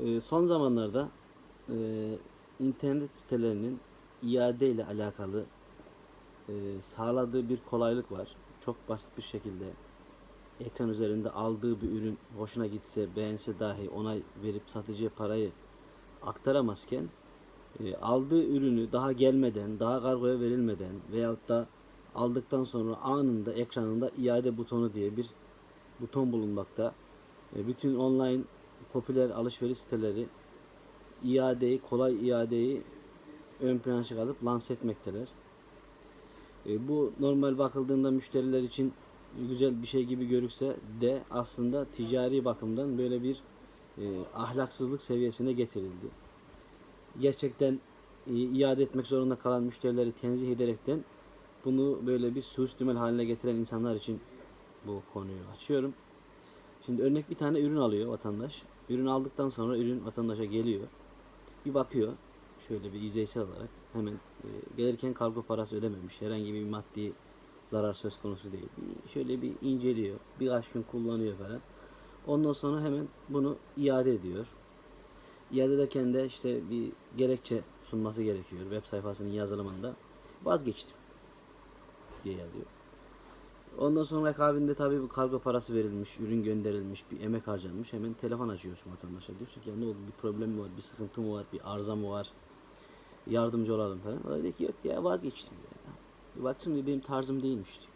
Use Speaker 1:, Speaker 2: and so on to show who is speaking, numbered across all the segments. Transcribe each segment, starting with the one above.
Speaker 1: Ee, son zamanlarda e, internet sitelerinin iade ile alakalı e, sağladığı bir kolaylık var. Çok basit bir şekilde ekran üzerinde aldığı bir ürün hoşuna gitse, beğense dahi onay verip satıcıya parayı aktaramazken e, aldığı ürünü daha gelmeden, daha kargoya verilmeden veyahut da aldıktan sonra anında ekranında iade butonu diye bir buton bulunmakta. Bütün online popüler alışveriş siteleri iadeyi, kolay iadeyi ön plana çıkarıp lanse etmekteler. E, bu normal bakıldığında müşteriler için güzel bir şey gibi görükse de aslında ticari bakımdan böyle bir e, ahlaksızlık seviyesine getirildi. Gerçekten e, iade etmek zorunda kalan müşterileri tenzih ederekten bunu böyle bir suistimal haline getiren insanlar için bu konuyu açıyorum. Şimdi örnek bir tane ürün alıyor vatandaş. Ürün aldıktan sonra ürün vatandaşa geliyor. Bir bakıyor şöyle bir yüzeysel olarak hemen e, gelirken kargo parası ödememiş. Herhangi bir maddi zarar söz konusu değil. Şöyle bir inceliyor. Birkaç gün kullanıyor falan. Ondan sonra hemen bunu iade ediyor. İade ederken de işte bir gerekçe sunması gerekiyor. Web sayfasının yazılımında vazgeçtim diye yazıyor. Ondan sonra akabinde tabii bu kargo parası verilmiş, ürün gönderilmiş, bir emek harcanmış. Hemen telefon açıyorsun vatandaşa. Diyorsun ki ya ne oldu bir problem mi var, bir sıkıntı mı var, bir arıza mı var, yardımcı olalım falan. O da diyor ki yok ya vazgeçtim. Ya. Baktım diyor benim tarzım değilmiş diyor.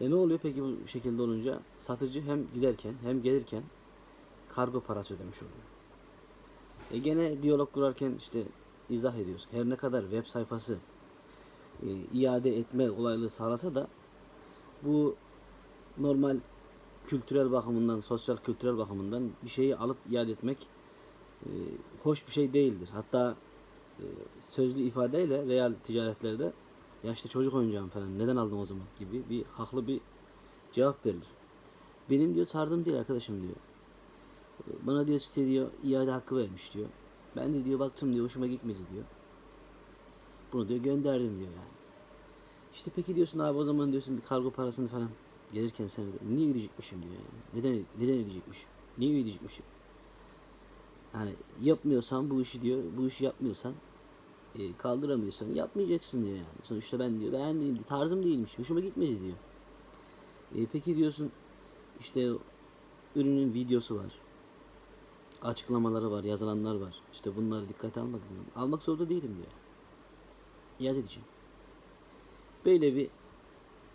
Speaker 1: E ne oluyor peki bu şekilde olunca? Satıcı hem giderken hem gelirken kargo parası ödemiş oluyor. E gene diyalog kurarken işte izah ediyoruz. Her ne kadar web sayfası e, iade etme olaylığı sağlasa da bu normal kültürel bakımından, sosyal kültürel bakımından bir şeyi alıp iade etmek e, hoş bir şey değildir. Hatta e, sözlü ifadeyle real ticaretlerde ya işte çocuk oyuncağım falan neden aldın o zaman gibi bir haklı bir cevap verilir. Benim diyor tarzım değil arkadaşım diyor. E, Bana diyor site diyor iade hakkı vermiş diyor. Ben de diyor baktım diyor hoşuma gitmedi diyor. Bunu diyor gönderdim diyor yani. İşte peki diyorsun abi o zaman diyorsun bir kargo parasını falan gelirken sen niye ödeyecekmişim diyor yani. Neden neden ödeyecekmişim? Niye ödeyecekmişim? Yani yapmıyorsan bu işi diyor, bu işi yapmıyorsan e, kaldıramıyorsan yapmayacaksın diyor yani. Sonuçta ben diyor beğendiğim tarzım değilmiş, hoşuma gitmedi diyor. E, peki diyorsun işte ürünün videosu var. Açıklamaları var, yazılanlar var. İşte bunları dikkate almadın. Almak zorunda değilim diyor. İade edeceğim. Böyle bir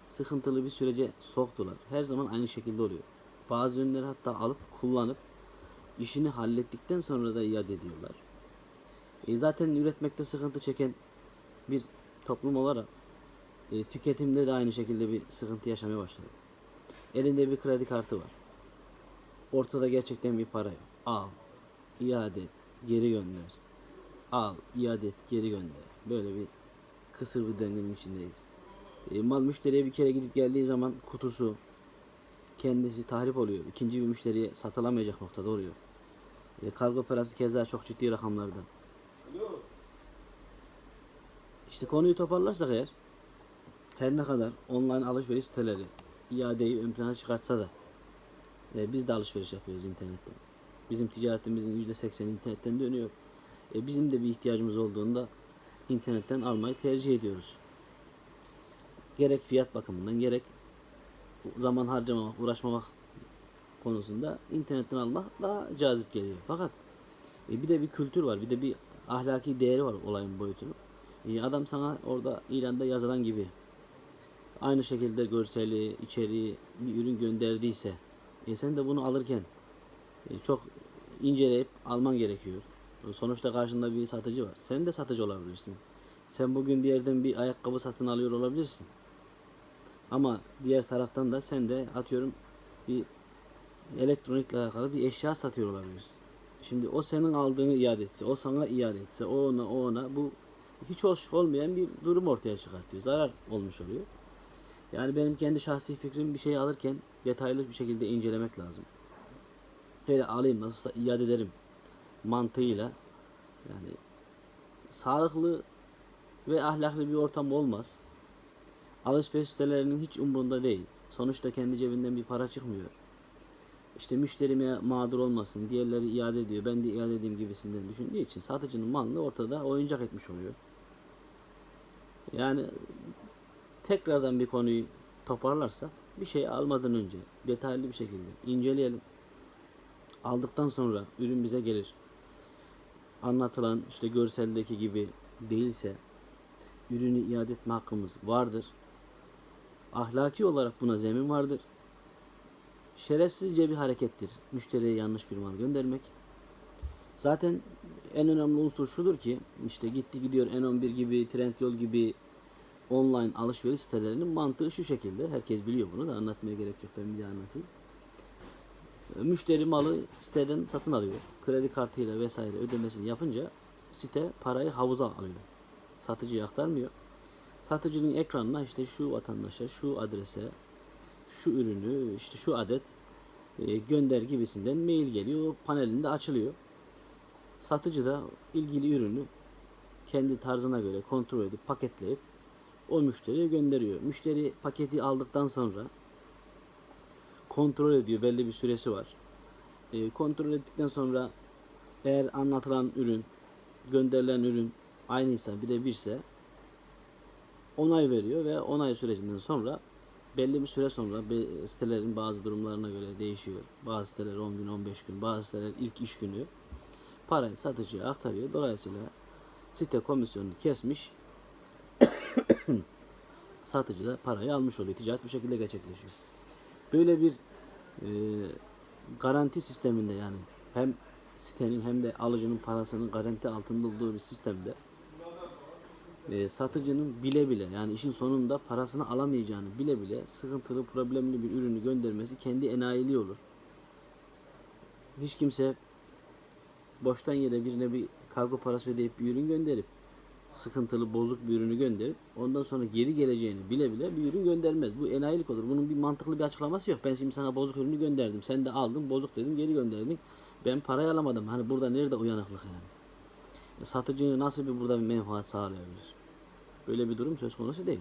Speaker 1: sıkıntılı bir sürece soktular. Her zaman aynı şekilde oluyor. Bazı ürünleri hatta alıp kullanıp işini hallettikten sonra da iade ediyorlar. E zaten üretmekte sıkıntı çeken bir toplum olarak e, tüketimde de aynı şekilde bir sıkıntı yaşamaya başladı. Elinde bir kredi kartı var. Ortada gerçekten bir para yok. Al, iade et, geri gönder. Al, iade et, geri gönder. Böyle bir kısır bir döngünün içindeyiz. E, mal müşteriye bir kere gidip geldiği zaman kutusu kendisi tahrip oluyor. İkinci bir müşteriye satılamayacak noktada oluyor. E, kargo parası keza çok ciddi rakamlarda. İşte konuyu toparlarsak eğer her ne kadar online alışveriş siteleri iadeyi ön plana çıkartsa da e, biz de alışveriş yapıyoruz internetten. Bizim ticaretimizin %80 internetten dönüyor. E, bizim de bir ihtiyacımız olduğunda internetten almayı tercih ediyoruz. Gerek fiyat bakımından gerek zaman harcamamak, uğraşmamak konusunda internetten almak daha cazip geliyor. Fakat e, bir de bir kültür var, bir de bir ahlaki değeri var olayın boyutunun. E, adam sana orada ilanda yazılan gibi aynı şekilde görseli, içeriği bir ürün gönderdiyse e, sen de bunu alırken e, çok inceleyip alman gerekiyor. E, Sonuçta karşında bir satıcı var. Sen de satıcı olabilirsin. Sen bugün bir yerden bir ayakkabı satın alıyor olabilirsin. Ama diğer taraftan da sen de atıyorum bir elektronikle alakalı bir eşya satıyor olabilirsin. Şimdi o senin aldığını iade etse, o sana iade etse, o ona, o ona bu hiç hoş olmayan bir durum ortaya çıkartıyor. Zarar olmuş oluyor. Yani benim kendi şahsi fikrim bir şey alırken detaylı bir şekilde incelemek lazım. Hele alayım nasılsa iade ederim mantığıyla yani sağlıklı ve ahlaklı bir ortam olmaz. Alışveriş sitelerinin hiç umurunda değil. Sonuçta kendi cebinden bir para çıkmıyor. işte müşterime mağdur olmasın, diğerleri iade ediyor, ben de iade edeyim gibisinden düşündüğü için satıcının malını ortada oyuncak etmiş oluyor. Yani tekrardan bir konuyu toparlarsa bir şey almadan önce detaylı bir şekilde inceleyelim. Aldıktan sonra ürün bize gelir. Anlatılan işte görseldeki gibi değilse ürünü iade etme hakkımız vardır. Ahlaki olarak buna zemin vardır. Şerefsizce bir harekettir. Müşteriye yanlış bir mal göndermek. Zaten en önemli unsur şudur ki işte gitti gidiyor N11 gibi Trendyol gibi online alışveriş sitelerinin mantığı şu şekilde. Herkes biliyor bunu da anlatmaya gerek yok. Ben bir daha anlatayım. Müşteri malı siteden satın alıyor. Kredi kartıyla vesaire ödemesini yapınca site parayı havuza alıyor. Satıcıya aktarmıyor. Satıcının ekranına işte şu vatandaşa, şu adrese, şu ürünü, işte şu adet e, gönder gibisinden mail geliyor. O panelinde açılıyor. Satıcı da ilgili ürünü kendi tarzına göre kontrol edip paketleyip o müşteriye gönderiyor. Müşteri paketi aldıktan sonra kontrol ediyor. Belli bir süresi var. E, kontrol ettikten sonra eğer anlatılan ürün, gönderilen ürün aynıysa, birebirse onay veriyor ve onay sürecinden sonra belli bir süre sonra sitelerin bazı durumlarına göre değişiyor. Bazı siteler 10 gün, 15 gün, bazı siteler ilk iş günü parayı satıcıya aktarıyor. Dolayısıyla site komisyonunu kesmiş. satıcı da parayı almış oluyor. Ticaret bu şekilde gerçekleşiyor. Böyle bir e, garanti sisteminde yani hem sitenin hem de alıcının parasının garanti altında olduğu bir sistemde e, satıcının bile bile yani işin sonunda parasını alamayacağını bile bile sıkıntılı problemli bir ürünü göndermesi kendi enayiliği olur. Hiç kimse boştan yere birine bir kargo parası ödeyip bir ürün gönderip sıkıntılı bozuk bir ürünü gönderip ondan sonra geri geleceğini bile bile bir ürün göndermez. Bu enayilik olur. Bunun bir mantıklı bir açıklaması yok. Ben şimdi sana bozuk ürünü gönderdim. Sen de aldın bozuk dedin geri gönderdin. Ben parayı alamadım. Hani burada nerede uyanıklık yani? E, Satıcı nasıl bir burada bir menfaat sağlayabilir? Böyle bir durum söz konusu değil.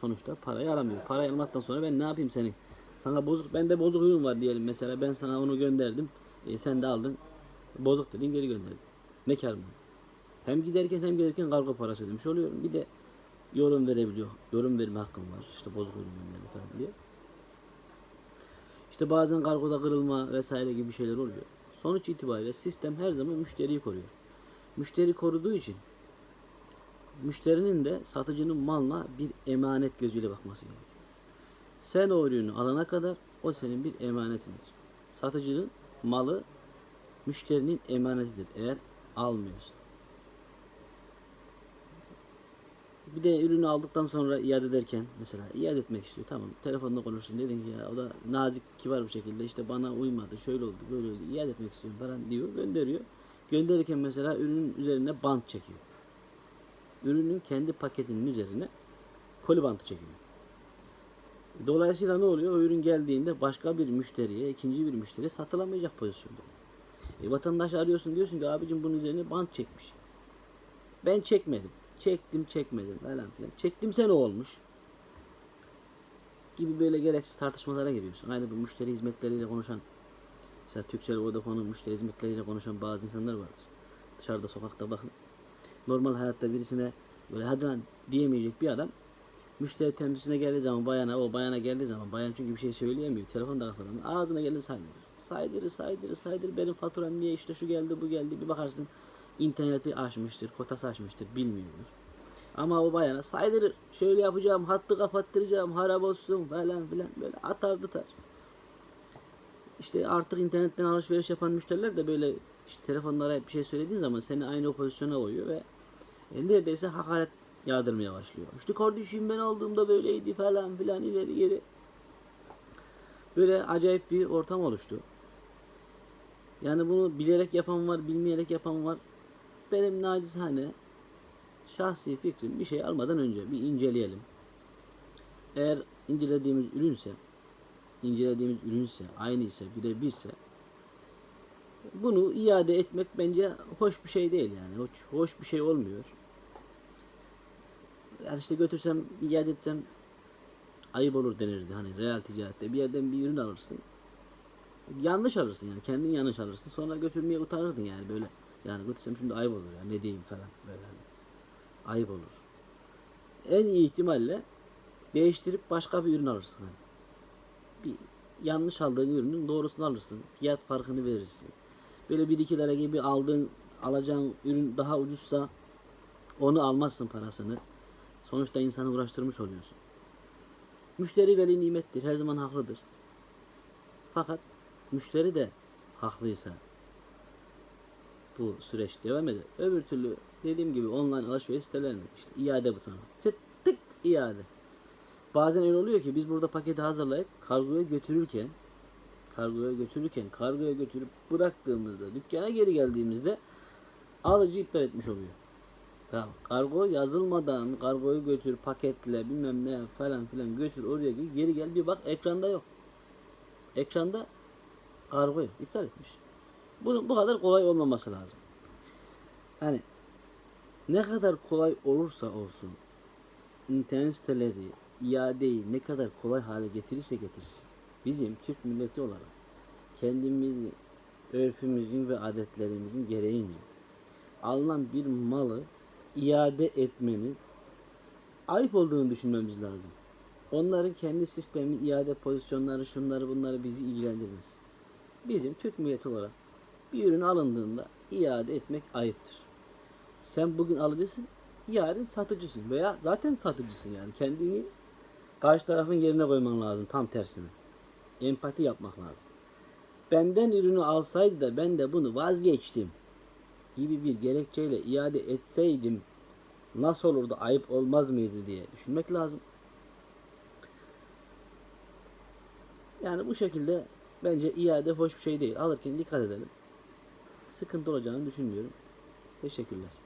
Speaker 1: Sonuçta parayı alamıyor. Parayı almaktan sonra ben ne yapayım senin? Sana bozuk, bende bozuk ürün var diyelim mesela ben sana onu gönderdim. E, sen de aldın. Bozuk dedin geri gönderdin. Ne kar mı? Hem giderken hem gelirken kargo parası ödemiş oluyorum. Bir de yorum verebiliyor. Yorum verme hakkım var. İşte bozuk ürün gönderdi falan diye. İşte bazen kargoda kırılma vesaire gibi şeyler oluyor. Sonuç itibariyle sistem her zaman müşteriyi koruyor. Müşteri koruduğu için müşterinin de satıcının malına bir emanet gözüyle bakması gerekiyor. Sen o ürünü alana kadar o senin bir emanetindir. Satıcının malı müşterinin emanetidir eğer almıyorsa. Bir de ürünü aldıktan sonra iade ederken mesela iade etmek istiyor. Tamam telefonda konuştun dedin ki ya o da nazik kibar bir şekilde işte bana uymadı şöyle oldu böyle oldu iade etmek istiyorum falan diyor gönderiyor. Gönderirken mesela ürünün üzerine bant çekiyor. Ürünün kendi paketinin üzerine koli bantı çekiyor. Dolayısıyla ne oluyor? O ürün geldiğinde başka bir müşteriye, ikinci bir müşteriye satılamayacak pozisyonda. E, vatandaş arıyorsun diyorsun ki abicim bunun üzerine bant çekmiş. Ben çekmedim. Çektim çekmedim falan filan. Çektimse ne olmuş? Gibi böyle gereksiz tartışmalara giriyorsun. Aynı bu müşteri hizmetleriyle konuşan mesela Türkcell Vodafone'un müşteri hizmetleriyle konuşan bazı insanlar vardır. Dışarıda sokakta bakın. Normal hayatta birisine böyle hadi lan diyemeyecek bir adam müşteri temsilcisine geldiği zaman bayana o bayana geldiği zaman bayan çünkü bir şey söyleyemiyor. Telefon da kafadan. Ağzına geldi saydırır. Saydırır saydırır saydırır. Benim faturam niye işte şu geldi bu geldi. Bir bakarsın interneti açmıştır, kotası açmıştır bilmiyordur. Ama o bayana saydırır. Şöyle yapacağım, hattı kapattıracağım, harap olsun falan filan böyle atar tutar. İşte artık internetten alışveriş yapan müşteriler de böyle işte telefonlara bir şey söylediğin zaman seni aynı o pozisyona koyuyor ve neredeyse hakaret yağdırmaya başlıyor. İşte kardeşim ben aldığımda böyleydi falan filan ileri geri. Böyle acayip bir ortam oluştu. Yani bunu bilerek yapan var, bilmeyerek yapan var. Benim nacizane şahsi fikrim bir şey almadan önce bir inceleyelim. Eğer incelediğimiz ürünse, incelediğimiz ürünse, aynıysa, birebirse bunu iade etmek bence hoş bir şey değil yani. Hoş, hoş bir şey olmuyor. Yani işte götürsem, iade etsem ayıp olur denirdi. Hani real ticarette bir yerden bir ürün alırsın. Yanlış alırsın yani. Kendin yanlış alırsın. Sonra götürmeye utanırdın yani böyle. Yani götürsem şimdi ayıp olur ya. Ne diyeyim falan böyle. hani. Ayıp olur. En iyi ihtimalle değiştirip başka bir ürün alırsın hani. Bir yanlış aldığın ürünün doğrusunu alırsın. Fiyat farkını verirsin. Böyle bir iki lira gibi aldığın alacağın ürün daha ucuzsa onu almazsın parasını. Sonuçta insanı uğraştırmış oluyorsun. Müşteri veli nimettir. Her zaman haklıdır. Fakat müşteri de haklıysa bu süreç devam eder. Öbür türlü dediğim gibi online alışveriş sitelerinde işte iade butonu. Tık tık iade. Bazen öyle oluyor ki biz burada paketi hazırlayıp kargoya götürürken kargoya götürürken kargoya götürüp bıraktığımızda dükkana geri geldiğimizde alıcı iptal etmiş oluyor. Tamam. Kargo yazılmadan kargoyu götür paketle bilmem ne falan filan götür oraya gir, geri gel bir bak ekranda yok. Ekranda kargo yok. iptal etmiş. Bunun bu kadar kolay olmaması lazım. Hani ne kadar kolay olursa olsun internet siteleri iadeyi ne kadar kolay hale getirirse getirsin. Bizim Türk milleti olarak kendimizi örfümüzün ve adetlerimizin gereğince alınan bir malı iade etmenin ayıp olduğunu düşünmemiz lazım. Onların kendi sistemi, iade pozisyonları, şunları bunları bizi ilgilendirmez. Bizim Türk milleti olarak bir ürün alındığında iade etmek ayıptır. Sen bugün alıcısın, yarın satıcısın veya zaten satıcısın yani. Kendini karşı tarafın yerine koyman lazım tam tersine. Empati yapmak lazım. Benden ürünü alsaydı da ben de bunu vazgeçtim gibi bir gerekçeyle iade etseydim nasıl olurdu ayıp olmaz mıydı diye düşünmek lazım. Yani bu şekilde bence iade hoş bir şey değil. Alırken dikkat edelim. Sıkıntı olacağını düşünmüyorum. Teşekkürler.